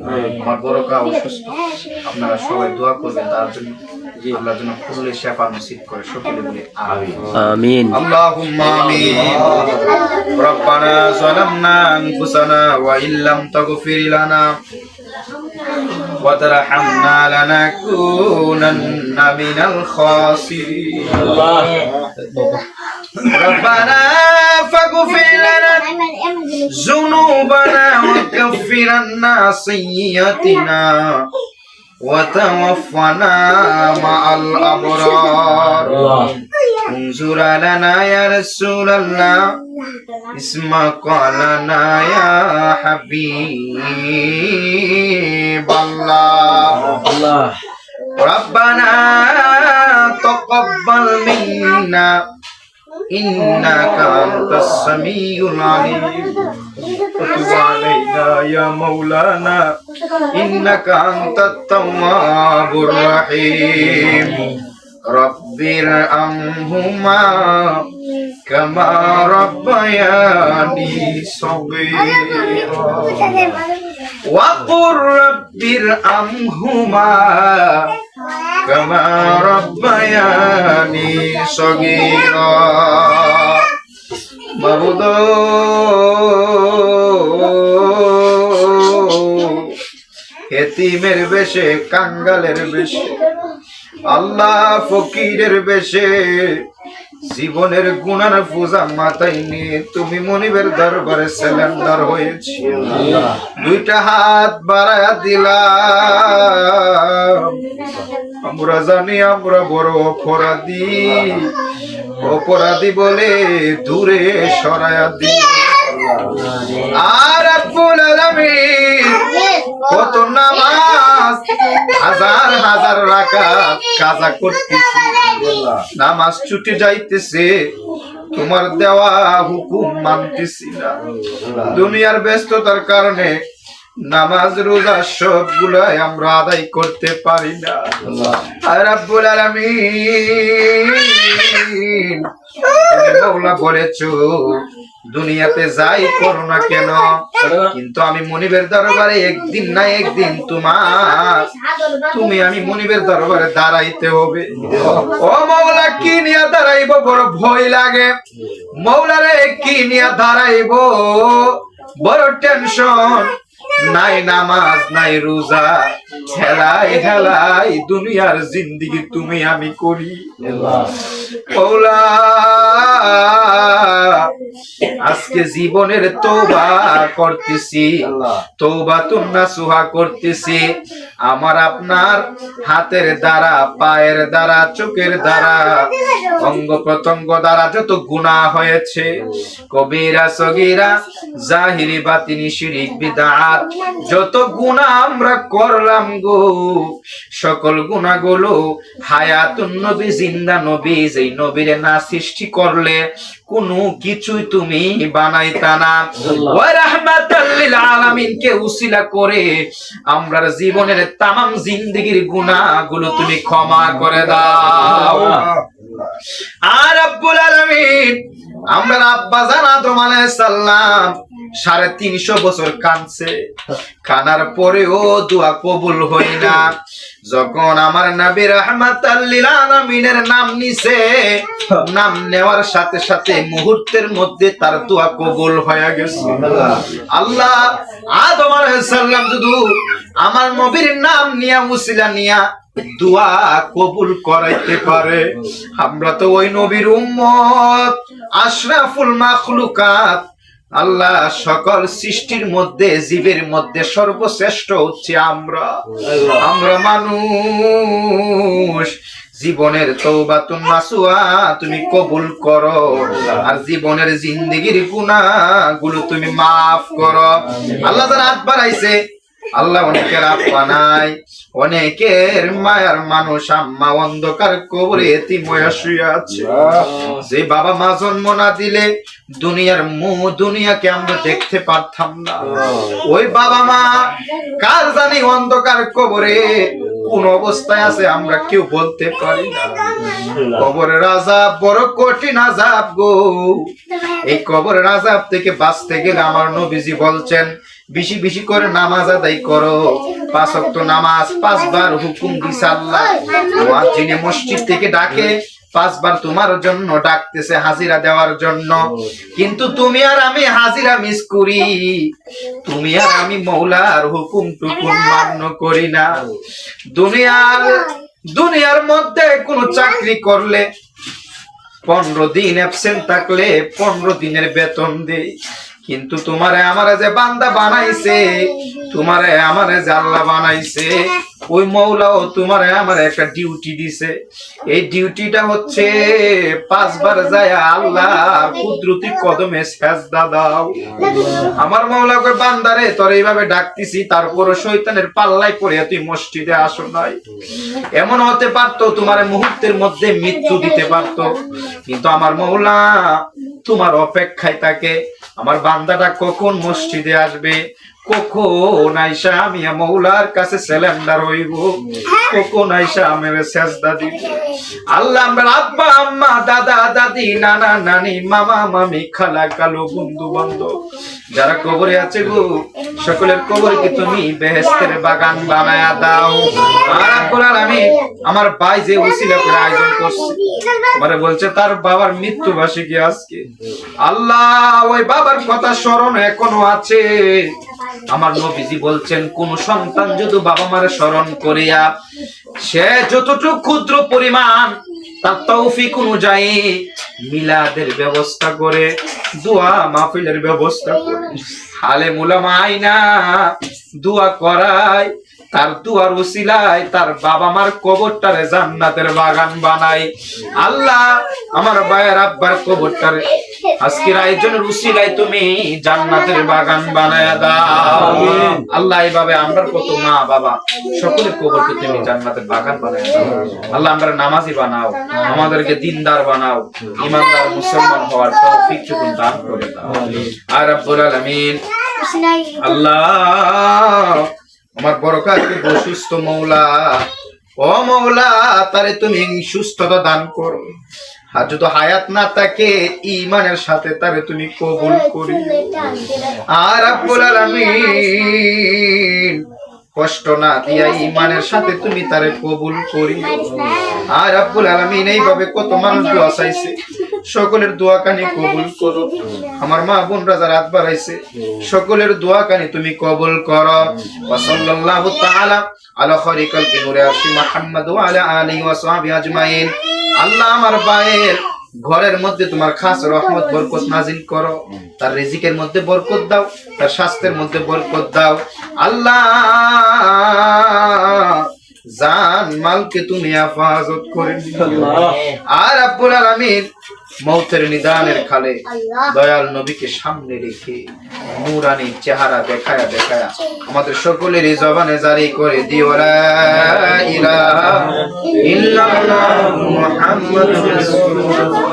মানে আমার বড়কা অসুস্থ আপনারা সবাই দোয়া করবেন তার জন্য আল্লাহ যেন ফুলে শেফা নসিব করে সকলে বলে আমিন। আল্লাহুম্মা আমিন। রব্বানা সালামনা আনফুসানা ওয়া ইল্লাম তাগফির লানা ওয়া তারহামনা ذنوبنا وكفر عنا وتوفنا مع الأبرار. انظر لنا يا رسول الله. اسمك لنا يا حبيب الله. إنك أنت السميع العليم وتب علينا يا مولانا إنك أنت التواب الرحيم رب ارحمهما كما ربياني صغيرا وقل رب ارحمهما كما ربياني صغيرا মাবুদ হেতিমের বেশে কাঙ্গালের বেশে আল্লাহ ফকিরের বেশে জীবনের গুণার পূজা মাথায় নিয়ে তুমি মনিবের দরবারে সিলিন্ডার হয়েছি দুইটা হাত বাড়ায়া দিলাম। আমরা জানি আমরা বড় অপরাধী। অপরাধী বলে দূরে সরায়া দি আর আলামিন কত নামাজ, হাজার হাজার রাকাত কাজা করতেছি। নামাজ ছুটে যাইতেছে, তোমার দেওয়া হুকুম মানতেছি না। দুনিয়ার ব্যস্ততার কারণে নামাজ, রোজা সবগুলাই আমরা আদায় করতে পারি না। আর বলেছ দুনিয়াতে যাই করো না কেন? কিন্তু আমি মনিবের দরবারে একদিন না একদিন তোমার তুমি আমি মনিবের দরবারে দাঁড়াইতে হবে। ও মৌলা কি নিয়ে দাঁড়াইবো? বড় ভয় লাগে। মৌলারে কি নিয়ে দাঁড়াইবো? বড় টেনশন নাই নামাজ নাই রোজা। হেলাই হেলাই দুনিয়ার জিন্দিগি তুমি আমি করি। মৌলা আজকে জীবনের তৌবা করতেছি। তৌবা তুন্না সুহা করতেছি। আমার আপনার হাতের দ্বারা পায়ের দ্বারা চোখের দ্বারা অঙ্গ প্রত্যঙ্গ দ্বারা যত গুণা হয়েছে কবিরা সগিরা জাহিরি বাতিনি শিরিক বিদাত যত গুণা আমরা করলাম গো সকল গুণাগুলো হায়াতুন নবী জিন্দা নবী যেই নবীরে না সৃষ্টি করলে কোনো কিছুই তুমি বানাইতা না। ওয়া রাহমাতাল লিল আলামিন কে উসিলা করে আমরার জীবনের তামাম জিন্দেগির গুনাহগুলো তুমি ক্ষমা করে দাও। আর রব্বুল আলামিন আমরা আব্বা জান আদম আলাইহিস সালাম সাড়ে তিনশো বছর কানছে কানার পরেও দোয়া কবুল হই না। যখন আমার নবী রহমাত আলামিনের নাম নিছে নাম নেওয়ার সাথে সাথে মুহূর্তের মধ্যে তার দোয়া কবুল হয়ে গেছে। আল্লাহ আদম আলাইহিস সালাম শুধু আমার নবীর নাম নিয়া মুসিলা নিয়া দোয়া কবুল করাইতে পারে। আমরা তো ওই নবীর উম্মত, আশরাফুল মাখলুকাত। আল্লাহ সকল সৃষ্টির মধ্যে, জীবের মধ্যে সর্বশ্রেষ্ঠ হচ্ছে আমরা। আমরা মানুষ। জীবনের তৌবা নাসুয়া তুমি কবুল করো। আর জীবনের জিন্দিগির গুনাহগুলো তুমি মাফ করো। আল্লাহ যারা হাত বাড়াইছে আল্লাহ অনেকের আপা নাই অনেকের মায়ার মানুষ আম্মা অন্ধকার কবরে এতিময়া শুয়ে আছে। যে বাবা মা জন্ম না দিলে দুনিয়ার মু দুনিয়াকে আমরা দেখতে পারতাম না। ওই বাবা মা কার জানি অন্ধকার কবরে কোন অবস্থায় আছে আমরা কেউ বলতে পারি না। কবরের আজাব বড় কঠিন আজাব গো। এই কবরের আজাব থেকে বাঁচতে গেলে আমার নবীজি বলছেন বেশি বেশি করে নামাজ আদায় করো। পাঁচ ওয়াক্ত নামাজ, পাঁচবার হুকুম দিছে আল্লাহ। মুয়াজ্জিনে মসজিদ থেকে ডাকে, পাঁচবার তোমার জন্য ডাকতেছে হাজিরা দেওয়ার জন্য। কিন্তু তুমি আর আমি হাজিরা মিস করি। তুমি আর আমি মৌলার হুকুম টুকুম মান্য করি না। দুনিয়ার দুনিয়ার মধ্যে কোনো চাকরি করলে, পনেরো দিন অ্যাবসেন্ট থাকলে পনেরো দিনের বেতন দেই। কিন্তু তোমারে আমারে যে বান্দা বানাইছে তোমারে আমারে যে আল্লাহ বানাইছে। ওই মৌলাও তোমারে আমার একটা ডিউটি দিছে। এই ডিউটিটা হচ্ছে পাঁচবার যায় আল্লাহ কুদরতি কদমে সেজদা দাও। আমার মৌলা কই বান্দারে, তোর এইভাবে ডাকতিছি, তারপরও শয়তানের পাল্লাই পড়ে তুই মসজিদে আসো নাই। এমন হতে পারতো, তোমার মুহূর্তের মধ্যে মৃত্যু দিতে পারতো। কিন্তু আমার মৌলা, তোমার অপেক্ষায় থাকে। আমার বান্দাটা কখন মসজিদে আসবে? কখন আইসা আমি মৌলার কাছে সিলিন্ডার হইব। কখন আইসা আমি সেজদা দিব। আল্লাহ আমরা আব্বা আম্মা দাদা দাদি নানা নানি মামা মামি খালা কালো বন্ধু বান্ধব যারা কবরে আছে গো সকলের কবর কি তুমি বেহেস্তের বাগান বানায় দাও। আর আব্বুল আলামিন আমার ভাই যে উসিলা করে আয়োজন করছে, আমারে বলছে, তার বাবার মৃত্যু বার্ষিকী আজকে। আল্লাহ, ওই বাবার কথা স্মরণ এখনও আছে। আমার নবীজি বলছেন, কোন সন্তান যদি বাবা মারে স্মরণ করিয়া, সে যতটুকু ক্ষুদ্র পরিমাণ, তার তৌফিক অনুযায়ী মিলাদের ব্যবস্থা করে, দোয়া মাহফিলের ব্যবস্থা করে। হালে মুলামা আইনা দোয়া করায় তার দুয়ার উসিলায় তার বাবা মার কবরটারে জান্নাতের বাগান বানাই আল্লাহ আমার বায়ের আব্বার কবরটারে। আজকের আয়োজনের উসিলায় তুমি জান্নাতের বাগান বানায় দাও। আল্লাহ এইভাবে আমরা কত মা বাবা সকলের কবরকে তুমি জান্নাতের বাগান বানায় দাও। আল্লাহ আমরা নামাজি বানাও আমাদেরকে দিনদার বানাও ইমানদার মুসলমান হওয়ার তৌফিক টুকুন দান করে দাও। আর রব্বুল আলামিন আল্লাহ আমার বড় কাজকে সুস্থ মৌলা। ও মৌলা তারে তুমি সুস্থতা দান করো। আর যদি হায়াত না থাকে ইমানের সাথে তারে তুমি কবুল করি আর আব্বুল আলামিন কষ্ট না দিয়া ইমানের সাথে তুমি তারে কবুল করি আর আব্বুল আলামিন এইভাবে কত মানুষ দোয়া চাইছে। সকলের দোয়া কানি কবুল করো। আমার মা বোনরা যারা হাত বাড়াইছে। সকলের দোয়া কানি তুমি কবুল করো। ওয়া সাল্লাল্লাহু তাআলা আলা খারিকাল নূরে আরশি মুহাম্মদ ওয়া আলা আলিহি ওয়া সাহবিহি আজমাইন। আল্লাহ আমার ভাইয়ের ঘরের মধ্যে তোমার খাস রহমত বরকত নাজিল করো। তার রিজিকের মধ্যে বরকত দাও তার স্বাস্থ্যের মধ্যে বরকত দাও। আল্লাহ জান মালকে তুমি হেফাজত করে আর আব্বুল আলামিন মৌতের নিদানের খালে দয়াল নবীকে সামনে রেখে নুরানি চেহারা দেখায়া দেখায়া আমাদের সকলের এই জবানে জারি করে দিওলা ইলাহা ইল্লাল্লাহু মুহাম্মাদুর রাসূলুল্লাহ।